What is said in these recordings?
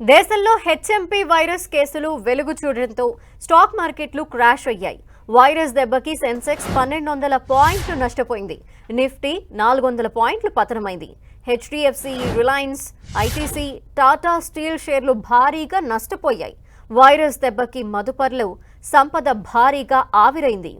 దేశంలో HMP virus కేసులు వెలుగు చూడడంతో స్టాక్ మార్కెట్లు క్రాష్ అయ్యాయి. వైరస్ దెబ్బకి సెన్సెక్స్ పన్నెండు వందల పాయింట్లు నష్టపోయింది. నిఫ్టీ నాలుగు వందల పాయింట్లు పతనమైంది. HDFC Reliance ITC Tata steel షేర్లు భారీగా నష్టపోయాయి. వైరస్ దెబ్బకి మదుపర్లు సంపద భారీగా ఆవిరైంది.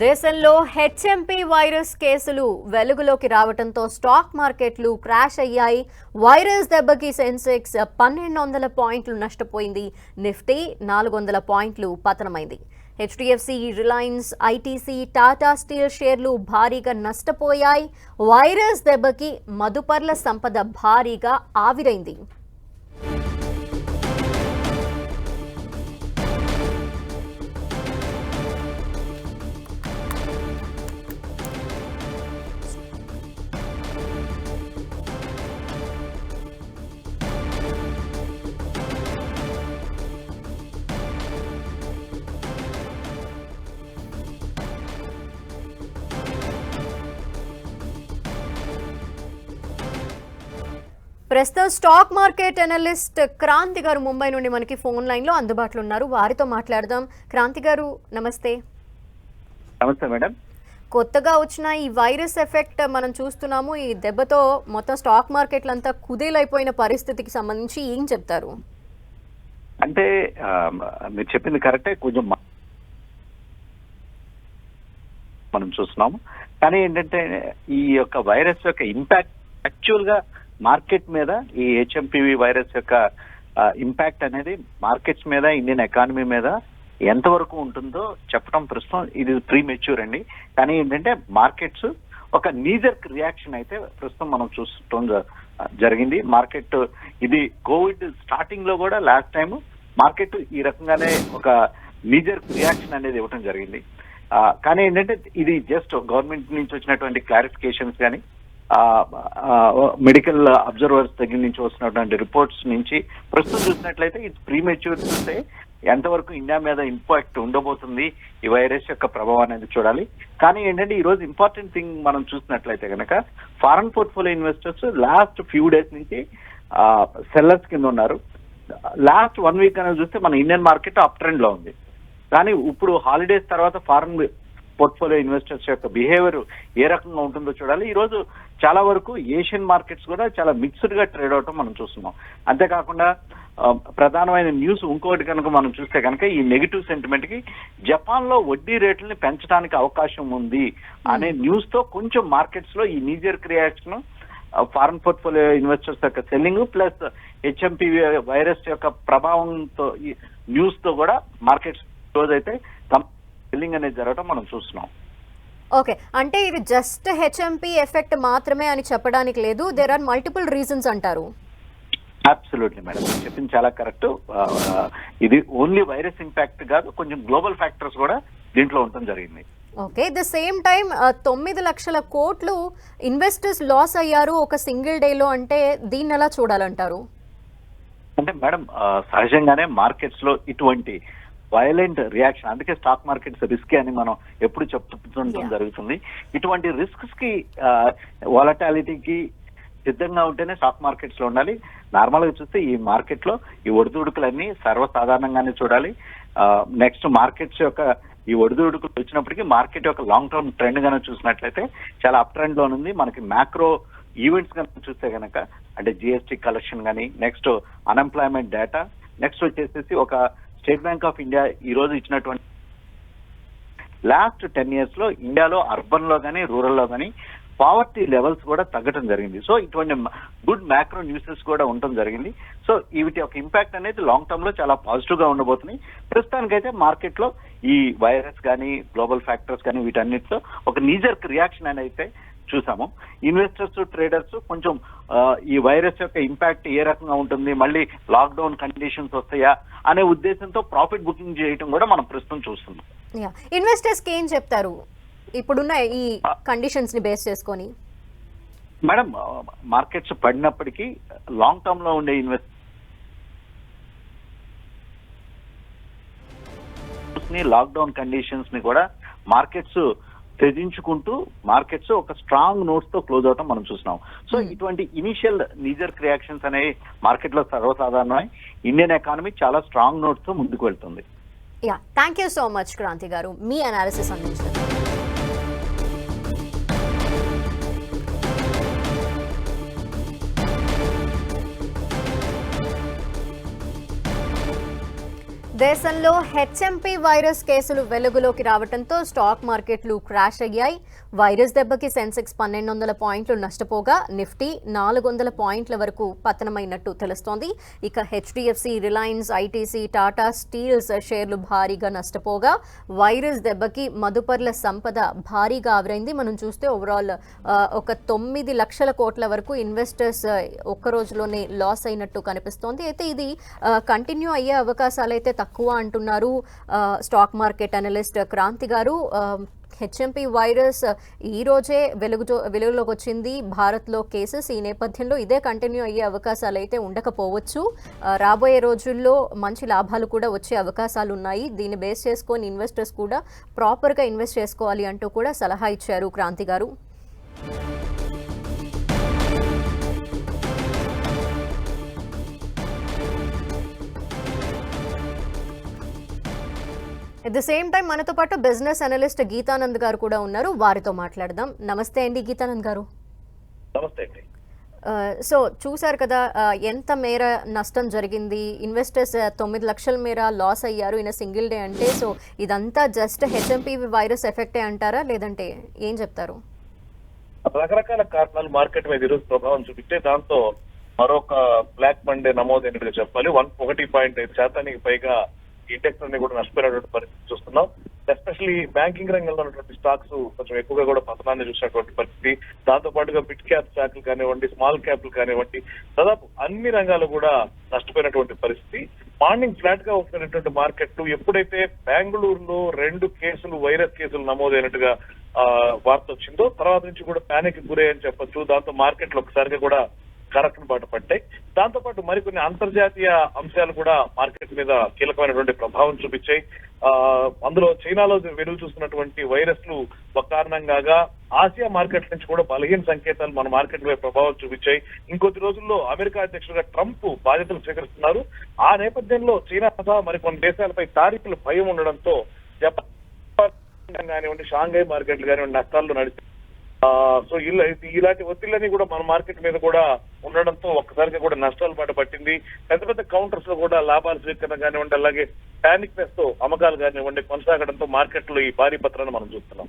దేశంలో హెచ్ఎంపీ వైరస్ కేసులు వెలుగులోకి రావడంతో స్టాక్ మార్కెట్లు క్రాష్ అయ్యాయి. వైరస్ దెబ్బకి సెన్సెక్స్ పన్నెండు వందల పాయింట్లు నష్టపోయింది. నిఫ్టీ నాలుగు వందల పాయింట్లు పతనమైంది. HDFC Reliance ITC Tata steel షేర్లు భారీగా నష్టపోయాయి. వైరస్ దెబ్బకి మదుపర్ల సంపద భారీగా ఆవిరైంది. ప్రస్తుతం స్టాక్ మార్కెట్ అనలిస్ట్ క్రాంతి గారు ముంబై నుండి మనకి ఫోన్ లైన్లో అందుబాటులో ఉన్నారు. వారితో మాట్లాడదాం. క్రాంతి గారు నమస్తే. నమస్తే మేడం. కొత్తగా వచ్చిన ఈ వైరస్ ఎఫెక్ట్ మనం చూస్తున్నాము. ఈ దెబ్బతో మొత్తం స్టాక్ మార్కెట్లు అంతా కుదేలైపోయిన పరిస్థితికి సంబంధించి ఏం చెప్తారు? అంటే మీరు చెప్పింది కరెక్టే. కొంచెం మనం చూస్తున్నాము. కానీ ఏంటంటే ఈ యొక్క వైరస్ యొక్క ఇంపాక్ట్ యాక్చువల్గా మార్కెట్ మీద ఈ హెచ్ఎంపివి వైరస్ యొక్క ఇంపాక్ట్ అనేది మార్కెట్స్ మీద ఇండియన్ ఎకానమీ మీద ఎంతవరకు ఉంటుందో చెప్పడం ప్రస్తుతం ఇది ప్రీ మెచ్యూర్ అండి. కానీ ఏంటంటే మార్కెట్స్ ఒక నీజర్ రియాక్షన్ అయితే ప్రస్తుతం మనం చూడటం జరిగింది. మార్కెట్ ఇది కోవిడ్ స్టార్టింగ్లో కూడా లాస్ట్ టైం మార్కెట్ ఈ రకంగానే ఒక నీజర్ రియాక్షన్ అనేది ఇవ్వడం జరిగింది. కానీ ఏంటంటే ఇది జస్ట్ గవర్నమెంట్ నుంచి వచ్చినటువంటి క్లారిఫికేషన్స్ కానీ మెడికల్ అబ్జర్వర్స్ దగ్గర నుంచి వస్తున్నటువంటి రిపోర్ట్స్ నుంచి ప్రస్తుతం చూసినట్లయితే ఇది ప్రీమెచ్యూర్ చూస్తే ఎంతవరకు ఇండియా మీద ఇంపాక్ట్ ఉండబోతుంది ఈ వైరస్ యొక్క ప్రభావం అనేది చూడాలి. కానీ ఏంటంటే ఈ రోజు ఇంపార్టెంట్ థింగ్ మనం చూసినట్లయితే కనుక foreign portfolio investors last few days నుంచి సెల్లర్స్ కింద ఉన్నారు. లాస్ట్ వన్ వీక్ అనేది చూస్తే మన ఇండియన్ మార్కెట్ అప్ ట్రెండ్లో ఉంది. కానీ ఇప్పుడు హాలిడేస్ తర్వాత ఫారెన్ పోర్ట్ఫోలియో ఇన్వెస్టర్స్ యొక్క బిహేవియర్ ఏ రకంగా ఉంటుందో చూడాలి. ఈ రోజు చాలా వరకు ఏషియన్ మార్కెట్స్ కూడా చాలా మిక్స్డ్గా ట్రేడ్ అవటం మనం చూస్తున్నాం. అంతేకాకుండా ప్రధానమైన న్యూస్ ఇంకోటి కనుక మనం చూస్తే కనుక ఈ నెగిటివ్ సెంటిమెంట్కి జపాన్లో వడ్డీ రేట్లని పెంచడానికి అవకాశం ఉంది అనే న్యూస్తో కొంచెం మార్కెట్స్లో ఈ knee jerk reaction foreign portfolio investors యొక్క సెల్లింగ్ ప్లస్ హెచ్ఎంపి వైరస్ యొక్క ప్రభావంతో ఈ న్యూస్తో కూడా మార్కెట్స్ రోజు అయితే సెల్లింగ్ అనేది జరగడం మనం చూస్తున్నాం. ఓకే. అంటే ఇది జస్ట్ హెచ్ఎంపీ ఎఫెక్ట్ మాత్రమే అని చెప్పడానికి లేదు. దేర్ ఆర్ మల్టిపుల్ రీజన్స్ అంటారు. అబ్సల్యూట్లీ మేడం చెప్పింది చాలా కరెక్ట్ ఇది ఓన్లీ వైరస్ ఇంపాక్ట్ కాదు కొంచెం గ్లోబల్ ఫ్యాక్టర్స్ కూడా దీంట్లో ఉండటం జరిగింది. ఓకే. ద సేమ్ టైం తొమ్మిది లక్షల కోట్లు ఇన్వెస్టర్స్ లాస్ అయ్యారు ఒక సింగిల్ డేలో అంటే దీన్ని ఎలా చూడాలంటారు? అంటే మేడం సహజంగానే మార్కెట్స్లో ఇటువంటి వైలెంట్ రియాక్షన్ అందుకే స్టాక్ మార్కెట్స్ రిస్క్ అని మనం ఎప్పుడు చెప్తుండటం. జరుగుతుంది. ఇటువంటి రిస్క్స్కి వాలటాలిటీకి సిద్ధంగా ఉంటేనే స్టాక్ మార్కెట్స్లో ఉండాలి. నార్మల్గా చూస్తే ఈ మార్కెట్లో ఈ ఒడిదుడుకులన్నీ సర్వసాధారణంగానే చూడాలి. నెక్స్ట్ మార్కెట్స్ యొక్క ఈ ఒడిదుడుకులు వచ్చినప్పటికీ మార్కెట్ యొక్క లాంగ్ టర్మ్ ట్రెండ్ కనుక చూసినట్లయితే చాలా అప్ ట్రెండ్లో ఉంది. మనకి మ్యాక్రో ఈవెంట్స్ కనుక చూస్తే కనుక అంటే జిఎస్టీ కలెక్షన్ కానీ నెక్స్ట్ అన్ఎంప్లాయ్మెంట్ డేటా నెక్స్ట్ వచ్చేసేసి ఒక స్టేట్ బ్యాంక్ ఆఫ్ ఇండియా ఈ రోజు ఇచ్చినటువంటి లాస్ట్ టెన్ ఇయర్స్లో ఇండియాలో అర్బన్లో కానీ రూరల్లో కానీ పావర్టీ లెవెల్స్ కూడా తగ్గడం జరిగింది. సో ఇటువంటి గుడ్ మ్యాక్రో న్యూసెస్ కూడా ఉండటం జరిగింది. సో వీటి యొక్క ఇంపాక్ట్ అనేది లాంగ్ టర్మ్లో చాలా పాజిటివ్గా ఉండబోతుంది. ప్రస్తుతానికైతే మార్కెట్లో ఈ వైరస్ కానీ గ్లోబల్ ఫ్యాక్టర్స్ కానీ వీటన్నిటితో ఒక నీజర్ రియాక్షన్ అని అయితే చూసాము. ఇన్వెస్టర్స్ ట్రేడర్స్ కొంచెం ఈ వైరస్ యొక్క ఇంపాక్ట్ ఏ రకంగా ఉంటుంది మళ్ళీ లాక్డౌన్ కండిషన్స్ వస్తాయా అనే ఉద్దేశంతో ప్రాఫిట్ బుకింగ్ చేయడం కూడా మనం ప్రస్తుతం చూస్తున్నాం. యా. ఇన్వెస్టర్స్కి ఏం చెప్తారు? ఇప్పుడున్న ఈ కండిషన్స్ని బేస్ చేసుకొని. మేడం మార్కెట్స్ పడినప్పటికీ లాంగ్ టర్మ్లో ఉండే ఇన్వెస్ట్ లాక్డౌన్ కండిషన్స్ని కూడా మార్కెట్స్ త్యజించుకుంటూ మార్కెట్స్ ఒక స్ట్రాంగ్ నోట్స్తో క్లోజ్ అవటం మనం చూస్తున్నాం సో Hmm. ఇటువంటి ఇనిషియల్ నీజర్ రియాక్షన్స్ అనేవి మార్కెట్లో సర్వసాధారణమై ఇండియన్ ఎకానమీ చాలా స్ట్రాంగ్ నోట్స్తో ముందుకు వెళ్తుంది. Yeah thank you so much Kranti garu. Me analysis అందించారు దేశంలో హెచ్ఎంపీ వైరస్ కేసులు వెలుగులోకి రావడంతో స్టాక్ మార్కెట్లు క్రాష్ అయ్యాయి. వైరస్ దెబ్బకి సెన్సెక్స్ పన్నెండు వందల పాయింట్లు నష్టపోగా నిఫ్టీ నాలుగు వందల పాయింట్ల వరకు పతనమైనట్టు తెలుస్తోంది. ఇక HDFC Reliance ITC Tata steels షేర్లు భారీగా నష్టపోగా వైరస్ దెబ్బకి మదుపర్ల సంపద భారీగా ఆవిరైంది. మనం చూస్తే ఓవరాల్ ఒక తొమ్మిది లక్షల కోట్ల వరకు ఇన్వెస్టర్స్ ఒక్క రోజులోనే లాస్ అయినట్టు కనిపిస్తోంది. అయితే ఇది కంటిన్యూ అయ్యే అవకాశాలు అయితే తక్కువ అంటున్నారు స్టాక్ మార్కెట్ అనలిస్ట్ క్రాంతి గారు. హెచ్ఎంపీ వైరస్ uh, ఈ రోజే వెలుగుతో వెలుగులోకి వచ్చింది భారత్లో కేసెస్. ఈ నేపథ్యంలో ఇదే కంటిన్యూ అయ్యే అవకాశాలు అయితే ఉండకపోవచ్చు uh, రాబోయే రోజుల్లో మంచి లాభాలు కూడా వచ్చే అవకాశాలు ఉన్నాయి దీన్ని బేస్ చేసుకొని ఇన్వెస్టర్స్ కూడా ప్రాపర్గా ఇన్వెస్ట్ చేసుకోవాలి అంటూ కూడా సలహా ఇచ్చారు క్రాంతి గారు. ఎట్ ద సేమ్ టైం మనతో పాటు బిజినెస్ అనలిస్ట్ గీతానంద్ గారు కూడా ఉన్నారు. వారితో మాట్లాడదాం. నమస్తే అండి గీతానంద్ గారు. నమస్తే అండి. సో చూశారు కదా ఆ, ఎంత మేర నష్టం జరిగింది? ఇన్వెస్టర్స్ తొమ్మిది లక్షల మేర లాస్ అయ్యారు ఇన్ సింగిల్ డే అంటే. సో ఇదంతా జస్ట్ హెచ్ఎంపీ వైరస్ ఎఫెక్టే అంటారా? లేదంటే ఏం చెప్తారు? రకరకాల కారణాలు మార్కెట్ మీద ఈరోజు ప్రభావం చూపిస్తే దాంతో మరొక బ్లాక్ మండే నమోదైనట్టుగా చెప్పాలి. వన్ ఒకటి పాయింట్ ఐదు శాతానికి పైగా ఇండెక్స్ అన్ని కూడా నష్టపోయినటువంటి పరిస్థితి చూస్తున్నాం. ఎస్పెషల్లీ బ్యాంకింగ్ రంగంలో ఉన్నటువంటి స్టాక్స్ కొంచెం ఎక్కువగా కూడా పతనాన్ని చూసినటువంటి పరిస్థితి. దాంతో పాటుగా మిడ్ క్యాప్ స్టాక్లు కానివ్వండి స్మాల్ క్యాప్లు కానివ్వండి దాదాపు అన్ని రంగాలు కూడా నష్టపోయినటువంటి పరిస్థితి. మార్నింగ్ ఫ్లాట్గా ఉంటున్నటువంటి మార్కెట్లు ఎప్పుడైతే బెంగళూరులో రెండు కేసులు వైరస్ కేసులు నమోదైనట్టుగా ఆ, వార్త వచ్చిందో తర్వాత నుంచి కూడా ప్యానిక్ గురయ్యని చెప్పొచ్చు. దాంతో మార్కెట్లు ఒకసారిగా కూడా కరెక్ట్ బాట పట్టాయి. దాంతో పాటు మరికొన్ని అంతర్జాతీయ అంశాలు కూడా మార్కెట్ మీద కీలకమైనటువంటి ప్రభావం చూపించాయి. ఆ, అందులో చైనాలో వెలుగు చూస్తున్నటువంటి వైరస్లు ఒక కారణంగా ఆసియా మార్కెట్ నుంచి కూడా బలహీన సంకేతాలు మన మార్కెట్ పై ప్రభావం చూపించాయి. ఇంకొద్ది రోజుల్లో అమెరికా అధ్యక్షుడిగా ట్రంప్ బాధ్యతలు స్వీకరిస్తున్నారు. ఆ నేపథ్యంలో చైనా సహా మరికొన్ని దేశాలపై తారీఖులు భయం ఉండడంతో జపాన్ కానివ్వండి షాంఘై మార్కెట్లు కానివ్వండి నష్టాల్లో నడిచి సో ఇలా ఇలాంటి ఒత్తిళ్ళని కూడా మన మార్కెట్ మీద కూడా ఉండడంతో ఒక్కసారిగా కూడా నష్టాలు బాట పట్టింది. పెద్ద పెద్ద కౌంటర్స్లో కూడా లాభాలు స్వీకరణ కానివ్వండి అలాగే పానిక్తో అమ్మకాలు కానివ్వండి కొనసాగడంతో మార్కెట్లో ఈ భారీ పత్రాన్ని మనం చూస్తున్నాం.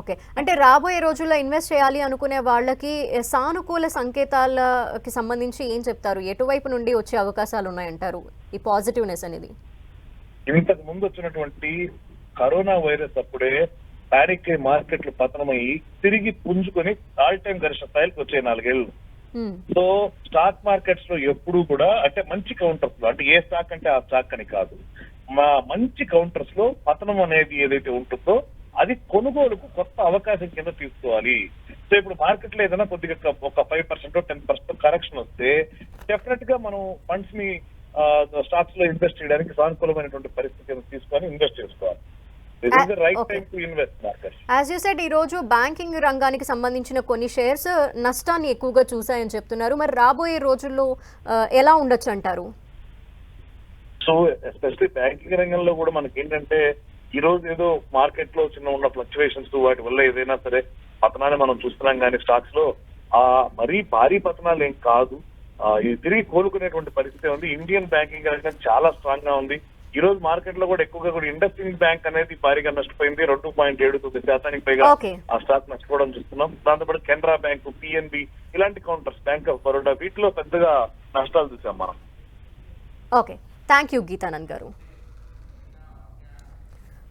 ఓకే. అంటే రాబోయే రోజుల్లో ఇన్వెస్ట్ చేయాలి అనుకునే వాళ్ళకి సానుకూల సంకేతాలకి సంబంధించి ఏం చెప్తారు? ఎటువైపు నుండి వచ్చే అవకాశాలు ఉన్నాయంటారు? ఈ పాజిటివ్నెస్ అనేది. ఇంతకు ముందు వచ్చినటువంటి కరోనా వైరస్ అప్పుడే పానిక్ అయి మార్కెట్లు పతనమయ్యి తిరిగి పుంజుకొని ఆల్ టైం గరిష్ట స్థాయికి వచ్చాయి నాలుగేళ్ళు. సో స్టాక్ మార్కెట్స్లో ఎప్పుడూ కూడా అంటే మంచి కౌంటర్స్లో అంటే ఏ స్టాక్ అంటే ఆ స్టాక్ అని కాదు. మా మంచి కౌంటర్స్లో పతనం అనేది ఏదైతే ఉంటుందో అది కొనుగోలుకు కొత్త అవకాశం కింద తీసుకోవాలి. సో ఇప్పుడు మార్కెట్లో ఏదైనా కొద్దిగా ఒక five percent ten percent correction వస్తే డెఫినెట్గా మనం ఫండ్స్ని స్టాక్స్లో ఇన్వెస్ట్ చేయడానికి సానుకూలమైనటువంటి పరిస్థితిని తీసుకొని ఇన్వెస్ట్ చేసుకోవాలి. యాజ్ యూ సెడ్ ఈరోజు బ్యాంకింగ్ రంగానికి సంబంధించిన కొన్ని షేర్స్ నష్టాన్ని ఎక్కువగా చూశాయని చెప్తున్నారు. మరి రాబోయే రోజుల్లో ఆ, ఎలా ఉండొచ్చు అంటారు? సో ఎస్పెషల్లీ బ్యాంకింగ్ రంగంలో కూడా మనకి ఏంటంటే ఈ రోజు ఏదో మార్కెట్లో చిన్న ఉన్న ఫ్లక్చువేషన్స్ వాటి వల్ల ఏదైనా సరే పతనాన్ని మనం చూస్తున్నాం కానీ స్టాక్స్లో ఆ మరీ భారీ పతనాలు ఏం కాదు. తిరిగి కోలుకునేటువంటి పరిస్థితి ఉంది. ఇండియన్ బ్యాంకింగ్ రంగం చాలా స్ట్రాంగ్గా ఉంది. ఈ రోజు మార్కెట్లో కూడా ఎక్కువగా కూడా ఇండస్ట్రియల్ బ్యాంక్ అనేది భారీగా నష్టపోయింది. రెండు పాయింట్ ఏడు తొమ్మిది శాతానికి పైగా. ఆ స్టాక్ నష్టపోవడం చూస్తున్నాం. దాంతోపాటు కెనరా బ్యాంక్ పిఎన్బి ఇలాంటి కౌంటర్స్ బ్యాంక్ ఆఫ్ బరోడా వీటిలో పెద్దగా నష్టాలు చూసాం మనం. ఓకే. థ్యాంక్ యూ గీతానంద్ గారు.